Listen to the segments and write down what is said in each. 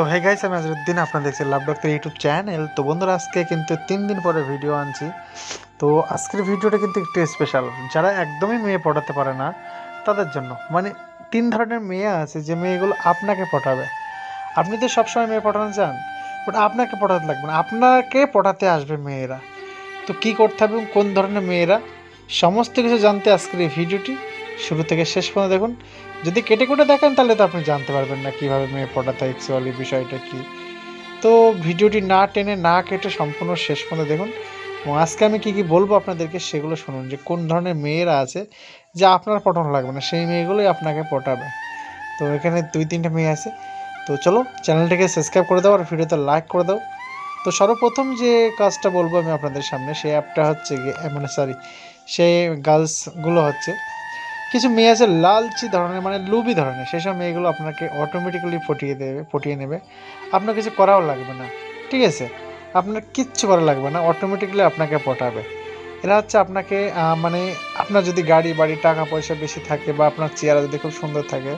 তো hey guys আমি আজরুদ্দিন, আপনারা দেখছেন লাভ ডক্টর ইউটিউব চ্যানেল তো বন্ধুরা, আজকে কিন্তু তিন দিন পরে ভিডিও আনছি। তো আজকের ভিডিওটা কিন্তু একটু স্পেশাল যারা একদমই মেয়ে পটাতে পারে না, তাদের জন্য। মানে তিন ধরনের মেয়ে আছে, যে মেয়েগুলো আপনাকে পটাবে। আপনি তো সবসময় মেয়ে পটানো চান বাট আপনাকে পটাতে লাগবে না। আপনাকে পটাতে আসবে মেয়েরা। তো কি করতে হবে কোন ধরনের মেয়েরা? সমস্ত কিছু জানতে আজকের এই ভিডিওটি শুরু থেকে শেষ পর্যন্ত দেখুন। যদি কেটে কুটে দেখেন, তাহলে তো আপনি জানতে পারবেন না কীভাবে মেয়ে পটাতে অ্যাকচুয়ালি বিষয়টা কী। তো ভিডিওটি না টেনে না কেটে সম্পূর্ণ শেষ পর্যন্ত দেখুন। এবং আজকে আমি কী কী বলব আপনাদেরকে সেগুলো শুনুন, যে কোন ধরনের মেয়েরা আছে যে আপনার পটানো লাগবে না, সেই মেয়েগুলোই আপনাকে পটাবে। তো এখানে দুই তিনটে মেয়ে আছে। তো চলো, চ্যানেলটাকে সাবস্ক্রাইব করে দাও আর ভিডিওতে লাইক করে দাও। তো সর্বপ্রথম যে কাজটা বলব আমি আপনাদের সামনে, সেই অ্যাপটা হচ্ছে মানে সরি সেই গার্লসগুলো হচ্ছে। কিছু মেয়ে আছে লালচি ধরনের মানে লুবি ধরনের। সেসব মেয়েগুলো আপনাকে অটোমেটিক্যালি পটিয়ে দেবে পটিয়ে নেবে। আপনার কিছু করাও লাগবে না, ঠিক আছে? আপনার কিচ্ছু করা লাগবে না অটোমেটিক্যালি আপনাকে পটাবে। এরা হচ্ছে আপনাকে মানে আপনার যদি গাড়ি, বাড়ি, টাকা পয়সা বেশি থাকে বা আপনার চেহারা যদি খুব সুন্দর থাকে,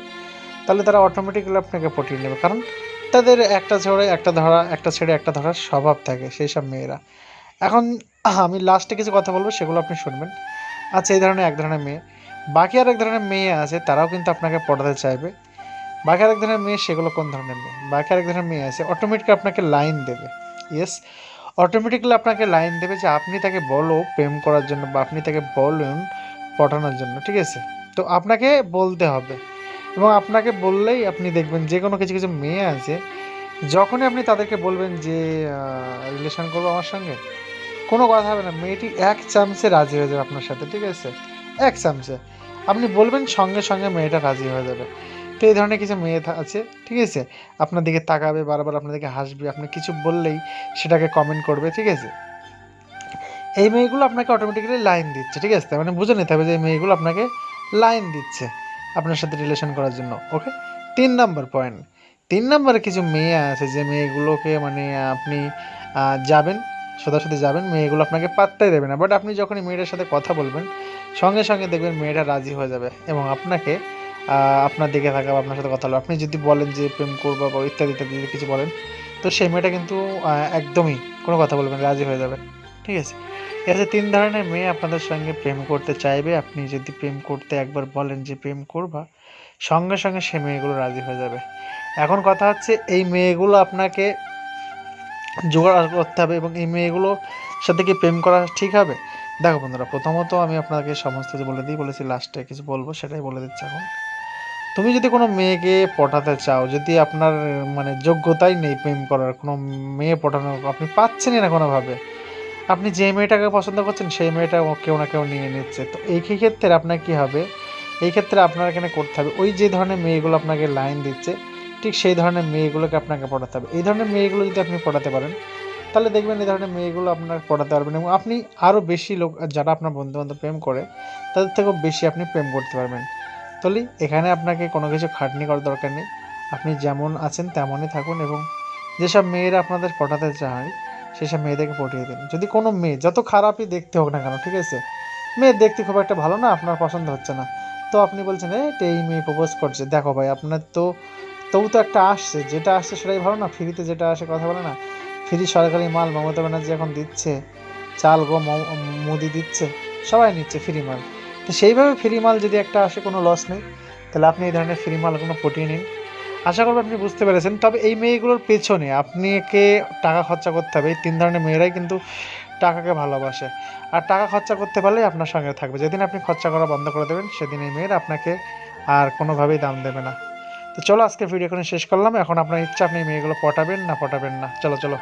তাহলে তারা অটোমেটিক্যালি আপনাকে পটিয়ে নেবে। কারণ তাদের একটা ছেড়ে একটা ধরা, একটা ছেড়ে একটা ধরার স্বভাব থাকে সেই সব মেয়েরা। এখন আমি লাস্টে কিছু কথা বলব, সেগুলো আপনি শুনবেন। আচ্ছা এই ধরনের এক ধরনের মেয়ে। বাকি আরেক ধরনের মেয়ে আছে, তারাও কিন্তু আপনাকে পড়াতে চাইবে। বাকি আরেক ধরনের মেয়ে সেগুলো কোন ধরনের মেয়ে? বাকি আরেক ধরনের মেয়ে আছে অটোমেটিক আপনাকে লাইন দেবে। ইয়েস অটোমেটিক্যালি আপনাকে লাইন দেবে যে আপনি তাকে বলো প্রেম করার জন্য বা আপনি তাকে বলুন পটানোর জন্য, ঠিক আছে? তো আপনাকে বলতে হবে। এবং আপনাকে বললেই আপনি দেখবেন যে কোনো কিছু কিছু মেয়ে আছে, যখনই আপনি তাদেরকে বলবেন যে রিলেশন করব আমার সঙ্গে, কোনো কথা হবে না। মেয়েটি এক চামচে রাজি হয়ে যাবে আপনার সাথে, ঠিক আছে? এক চামচে। আপনি বলবেন সঙ্গে সঙ্গে মেয়েটা রাজি হয়ে যাবে। তো এই ধরনের কিছু মেয়ে আছে, ঠিক আছে? আপনার দিকে তাকাবে, বারবার আপনার দিকে হাসবে, আপনি কিছু বললেই সেটাকে কমেন্ট করবে, ঠিক আছে? এই মেয়েগুলো আপনাকে অটোমেটিক্যালি লাইন দিচ্ছে, ঠিক আছে? মানে বুঝে নিতে হবে যে এই মেয়েগুলো আপনাকে লাইন দিচ্ছে আপনার সাথে রিলেশন করার জন্য ওকে তিন নম্বর পয়েন্ট তিন নম্বরে কিছু মেয়ে আছে যে মেয়েগুলোকে মানে আপনি যাবেন, সোজাসুজি যাবেন, মেয়েগুলো আপনাকে পাত্তাই দেবে না। বাট আপনি যখনই মেয়েটার সাথে কথা বলবেন সঙ্গে সঙ্গে দেখবেন মেয়েটা রাজি হয়ে যাবে এবং আপনাকে আপনার দিকে থাকা আপনার সাথে কথা হলো আপনি যদি বলেন যে প্রেম করব বা ইত্যাদি ইত্যাদি যদি কিছু বলেন, তো সেই মেয়েটা কিন্তু একদমই কোনো কথা বলবেন রাজি হয়ে যাবে। ঠিক আছে? আছে তিন ধরনের মেয়ে আপনাদের সঙ্গে প্রেম করতে চাইবে। আপনি যদি প্রেম করতে একবার বলেন যে প্রেম করবা, সঙ্গে সঙ্গে সে মেয়েগুলো রাজি হয়ে যাবে। এখন কথা হচ্ছে, এই মেয়েগুলো আপনাকে জোগাড় করতে হবে এবং এই মেয়েগুলোর সাথে কি প্রেম করা ঠিক হবে? দেখো বন্ধুরা, প্রথমত আমি আপনাকে সমস্ত কিছু বলে দিই, বলেছি লাস্টে কিছু বলব, সেটাই বলে দিচ্ছি এখন। তুমি যদি কোনো মেয়েকে পটাতে চাও, যদি আপনার মানে যোগ্যতাই নেই প্রেম করার, কোনো মেয়ে পটানোর, আপনি পাচ্ছেনই না কোনোভাবে। আপনি যে মেয়েটাকে পছন্দ করছেন, সেই মেয়েটা কেউ না কেউ নিয়ে নিচ্ছে। তো এই ক্ষেত্রে আপনার কি হবে? এই ক্ষেত্রে আপনার এখানে করতে হবে, ওই যে ধরনের মেয়েগুলো আপনাকে লাইন দিচ্ছে, ঠিক সেই ধরনের মেয়েগুলোকে আপনাকে পড়াতে হবে। এই ধরনের মেয়েগুলো যদি আপনি পড়াতে পারেন তাহলে দেখবেন এই ধরনের মেয়েগুলো আপনার পড়াতে পারবেন এবং আপনি আরও বেশি লোক, যারা আপনার বন্ধু বান্ধব প্রেম করে, তাদের থেকেও বেশি আপনি প্রেম করতে পারবেন। তলি এখানে আপনাকে কোনো কিছু খাটনি করার দরকার নেই। আপনি যেমন আছেন তেমনই থাকুন এবং যেসব মেয়েরা আপনাদের পটাতে চায়, সেসব মেয়েদেরকে পটিয়ে দিন। যদি কোনো মেয়ে, যত খারাপই দেখতে হোক না কেন, ঠিক আছে? মেয়ে দেখতে খুব একটা ভালো না, আপনার পছন্দ হচ্ছে না। তো আপনি বলছেন তো এই মেয়ে প্রপোজ করছে। দেখো ভাই, আপনার তো, তবু তো একটা আসছে, যেটা আসছে সেটাই ভালো না, ফ্রিতে যেটা আসে কথা বলে না। ফ্রি সরকারি মাল মমতা ব্যানার্জি এখন দিচ্ছে, চাল গো মুদি দিচ্ছে, সবাই নিচ্ছে ফ্রি মাল। তো সেইভাবে ফ্রি মাল যদি একটা আসে, কোনো লস নেই। তাহলে আপনি এই ধরনের ফ্রি মাল কোনো পটিয়ে নিন। আশা করব আপনি বুঝতে পেরেছেন। তবে এই মেয়েগুলোর পেছনে আপনাকে টাকা খরচা করতে হবে। এই তিন ধরনের মেয়েরাই কিন্তু টাকাকে ভালোবাসে। আর টাকা খরচা করতে পারলেই আপনার সঙ্গে থাকবে। যেদিন আপনি খরচা করা বন্ধ করে দেবেন, সেদিন এই মেয়েরা আপনাকে আর কোনোভাবেই দাম দেবে না। তো চলো আজকে ভিডিও এখানে শেষ করলাম। এখন আপনার ইচ্ছা আপনি মেয়েগুলো পটাবেন না পটাবেন না। চলো চলো।